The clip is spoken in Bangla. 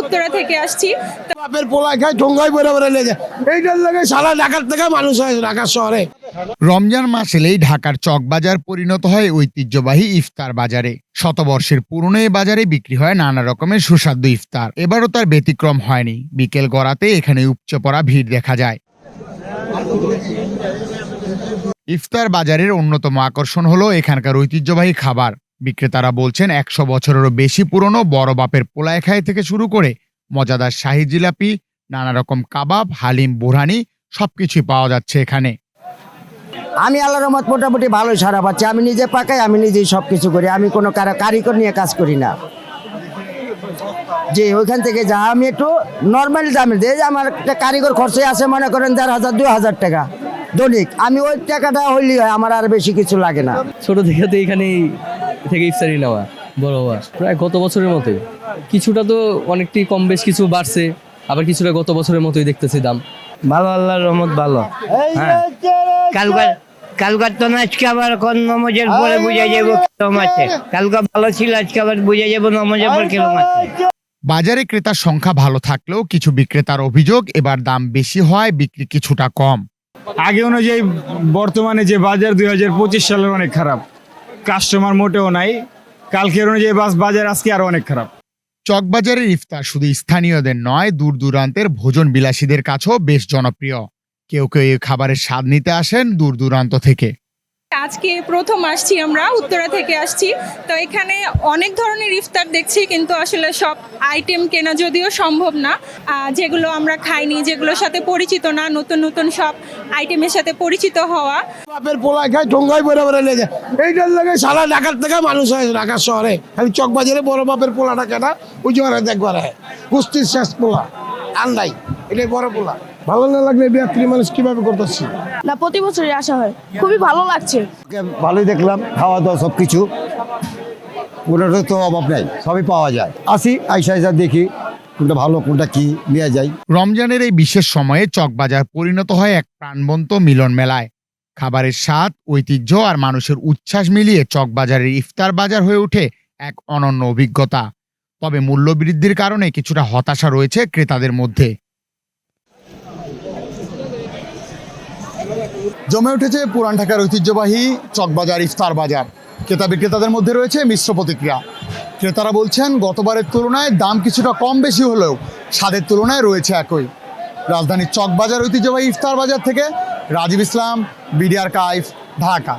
উত্তরা থেকে আসছি। বাপের পোলা খায় ঠোঙ্গায় বেড়ে বেড়ে লেগে। এইটার লাগে সারা ঢাকার থেকে মানুষ হয় ঢাকার শহরে। রমজান মাস এলেই ঢাকার চকবাজার পরিণত হয় ঐতিহ্যবাহী ইফতার বাজারে। শতবর্ষের পুরনো এই বাজারে বিক্রি হয় নানা রকমের সুস্বাদু ইফতার। এবারও তার ব্যতিক্রম হয়নি। বিকেল গড়াতে এখানে উপচে পড়া ভিড় দেখা যায়। ইফতার বাজারের অন্যতম আকর্ষণ হলো এখানকার ঐতিহ্যবাহী খাবার। বিক্রেতারা বলছেন একশো বছরেরও বেশি পুরনো বড় বাপের পোলায়খাই থেকে শুরু করে মজাদার শাহি জিলাপি নানা রকম কাবাব হালিম বুরহানি সবকিছুই পাওয়া যাচ্ছে এখানে। আমি আল্লাহর রহমত মোটামুটি ভালোই সারা পাচ্ছি। আমি নিজে পাকাই আমি নিজেই সব কিছু করি। আমি কোনো কারও কারিগর নিয়ে কাজ করি না। যে ওইখান থেকে যা আমি একটু নর্মাল দামে দিই। যে আমার একটা কারিগর খরচে আছে মনে করেন চার হাজার দুই হাজার টাকা দৈনিক। আমি ওই টাকাটা হইলেই হয় আমার আর বেশি কিছু লাগে না। ছোট থেকে তো এখানেই থেকে ইফতারি নেওয়া বড় হওয়া। প্রায় গত বছরের মতোই। কিছুটা তো অনেকটাই কম বেশ কিছু বাড়ছে আবার কিছুটা গত বছরের মতোই দেখতেছি দাম। ভালো আল্লাহর রহমত ভালো। হ্যাঁ। কালকার কালকার তো না আজকে আবার কোন নমজের পরে বুঝে যাব কিরম আছে? কালকা ভালো ছিল আজকে আবার বুঝে যাব নমজের পর কিরম আছে। বাজারে ক্রেতার সংখ্যা ভালো থাকলেও কিছু বিক্রেতার অভিযোগ এবার দাম বেশি হয় বিক্রি কিছুটা কম। আগে অনুযায়ী বর্তমানে যে বাজার দুই হাজার পঁচিশ সালের অনেক খারাপ। কাস্টমার মোটেও নাই। কালকের অনুযায়ী বাস বাজার আজকে আরও অনেক খারাপ। চকবাজারের ইফতার শুধু স্থানীয়দের নয় দূর দূরান্তের ভোজন বিলাসীদের কাছেও বেশ জনপ্রিয়। কেউ কেউ এই খাবারের স্বাদ নিতে আসেন দূর দূরান্ত থেকে। আজকে প্রথম আসছি আমরা, উত্তরা থেকে আসছি। তো এখানে অনেক ধরনের ইফতার দেখছি, কিন্তু আসলে সব আইটেম কেনা যদিও সম্ভব না যেগুলো আমরা খাইনি, যেগুলোর সাথে পরিচিত না, নতুন নতুন সব আইটেমের সাথে পরিচিত হওয়া। বাপের পোলা লেগে। সারা মানুষ হয় শহরে। চকবাজারে বড় বাপের পোলাটা কেনা ওই জোয়ারে দেখবার হয় কুস্তির শেষ পোলা আন্দাই এটাই বড় পোলা। ভালো না লাগলে বিয়াত্রী মানুষ কীভাবে করতেছি? না প্রতি বছরই আসা হয়। খুবই ভালো লাগছে। ভালোই দেখলাম খাওয়া দাওয়া সব কিছু কোনোটা তো অভাব নেই সবই পাওয়া যায়। আসি আইসা আইসা দেখি কোনটা ভালো কোনটা কি নিয়ে যাই। রমজানের এই বিশেষ সময়ে চকবাজার পরিণত হয় এক প্রাণবন্ত মিলন মেলায়। খাবারের স্বাদ ঐতিহ্য আর মানুষের উচ্ছ্বাস মিলিয়ে চকবাজারের ইফতার বাজার হয়ে ওঠে এক অনন্য অভিজ্ঞতা। তবে মূল্যবৃদ্ধির কারণে কিছুটা হতাশা রয়েছে ক্রেতাদের মধ্যে। জমে উঠেছে পুরান ঢাকার ঐতিহ্যবাহী চকবাজার, ইফতার বাজার। ক্রেতা বিক্রেতাদের মধ্যে রয়েছে মিশ্র প্রতিক্রিয়া। ক্রেতারা বলছেন, গতবারের তুলনায় দাম কিছুটা কম বেশি হলেও স্বাদের তুলনায় রয়েছে একই। রাজধানীর চকবাজার ঐতিহ্যবাহী ইফতার বাজার থেকে রাজীব ইসলাম, বিডিআর কাইফ ঢাকা।